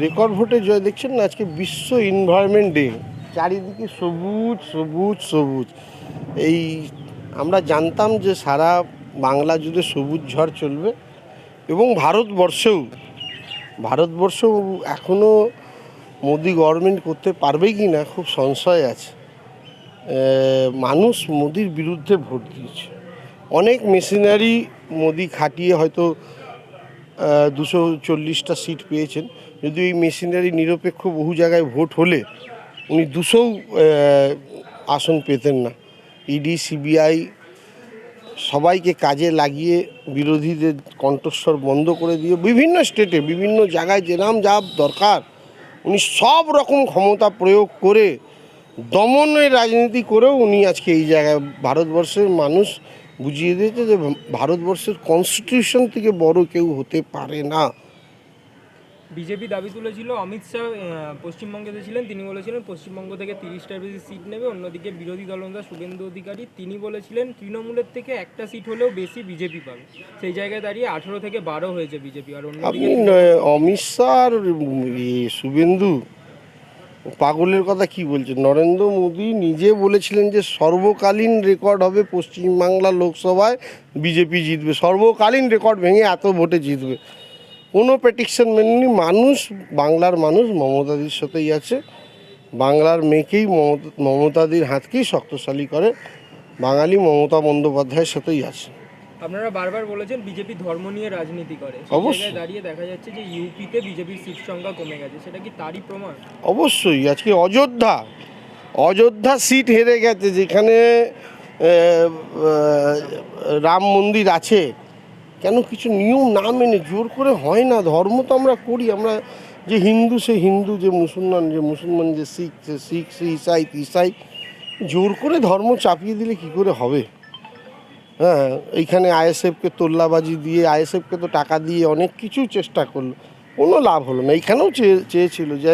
Record ভোটে জয় দেখছেন না, আজকে বিশ্ব এনভায়রনমেন্ট ডে চারিদিকে সবুজ সবুজ সবুজ। এই আমরা জানতাম যে সারা বাংলা জুড়ে সবুজ ঝড় চলবে এবং ভারতবর্ষেও ভারতবর্ষেও এখনও মোদি গভর্নমেন্ট করতে পারবে কি না খুব সংশয় আছে। মানুষ মোদির বিরুদ্ধে ভোট দিয়েছে। অনেক মেশিনারি মোদি খাটিয়ে হয়তো দুশো চল্লিশটা সিট পেয়েছেন। যদি এই মেশিনারি নিরপেক্ষ বহু জায়গায় ভোট হলে উনি দুশোও আসন পেতেন না। ইডি সিবিআই সবাইকে কাজে লাগিয়ে বিরোধীদের কণ্ঠস্বর বন্ধ করে দিয়ে বিভিন্ন স্টেটে বিভিন্ন জায়গায় যেরাম যা দরকার, উনি সব রকম ক্ষমতা প্রয়োগ করে দমনের রাজনীতি করেও উনি আজকে এই জায়গায় ভারতবর্ষের মানুষ বুঝিয়ে দিয়েছে যে ভারতবর্ষের কনস্টিটিউশন থেকে বড় কেউ হতে পারে না। বিজেপি দাবি তুলেছিল অমিত শাহ আহ, পশ্চিমবঙ্গে যে ছিলেন তিনি বলেছিলেন পশ্চিমবঙ্গ থেকে তিরিশটার বেশি সিট নেবে অন্যদিকে বিরোধী দলনেতা শুভেন্দু অধিকারী তিনি বলেছিলেন তৃণমূলের থেকে একটা সিট হলেও বেশি বিজেপি পাবে। সেই জায়গায় দাঁড়িয়ে আঠেরো থেকে বারো হয়েছে বিজেপি আর আপনি ন- অমিত শাহ আর শুভেন্দু পাগলের কথা কি বলছেন? নরেন্দ্র মোদী নিজে বলেছিলেন যে সর্বকালীন রেকর্ড হবে পশ্চিমবাংলা লোকসভায় বিজেপি জিতবে। সর্বকালীন রেকর্ড ভেঙে এত ভোটে জিতবে। কোনো প্রেডিকশন মেনেনি মানুষ, বাংলার মানুষ মমতাদির সাথেই আছে। বাংলার মেয়েকেই মমতা- মমতাদির হাতকেই শক্তশালী করে। বাঙালি মমতা বন্দ্যোপাধ্যায়ের সাথেই আছে। আপনারা বারবার বলেছেন বিজেপি ধর্ম নিয়ে রাজনীতি করে। অবশ্যই। দাঁড়িয়ে দেখা যাচ্ছে যে ইউপিতে বিজেপির সিট সংখ্যা কমে গেছে। সেটা কি তারই প্রমাণ? অবশ্যই আজকে অযোধ্যা অযোধ্যা সিট হেরে গেছে যেখানে রাম মন্দির আছে। কেন কিছু নিয়ম না মেনে জোর করে হয় না? ধর্ম তো আমরা করি আমরা যে হিন্দু সে হিন্দু যে মুসলমান যে মুসলমান যে শিখ সে শিখ সে ইসাই ইসাই জোর করে ধর্ম চাপিয়ে দিলে কি করে হবে? হ্যাঁ এইখানে আইএসএফকে তোল্লাবাজি দিয়ে আইএসএফকে তো টাকা দিয়ে অনেক কিছু চেষ্টা করল। কোনো লাভ হলো না। এইখানেও চেয়ে, চেয়েছিল যে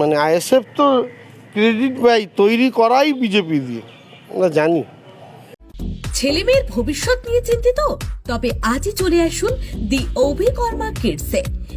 মানে আইএসএফ তো ক্রেডিট পাই তৈরি করাই বিজেপি দিয়ে। আমরা জানি। ছেলে মেয়ের ভবিষ্যৎ নিয়ে চিন্তিত? তবে আজই চলে আসুন দি অভিকর্মা কিডসে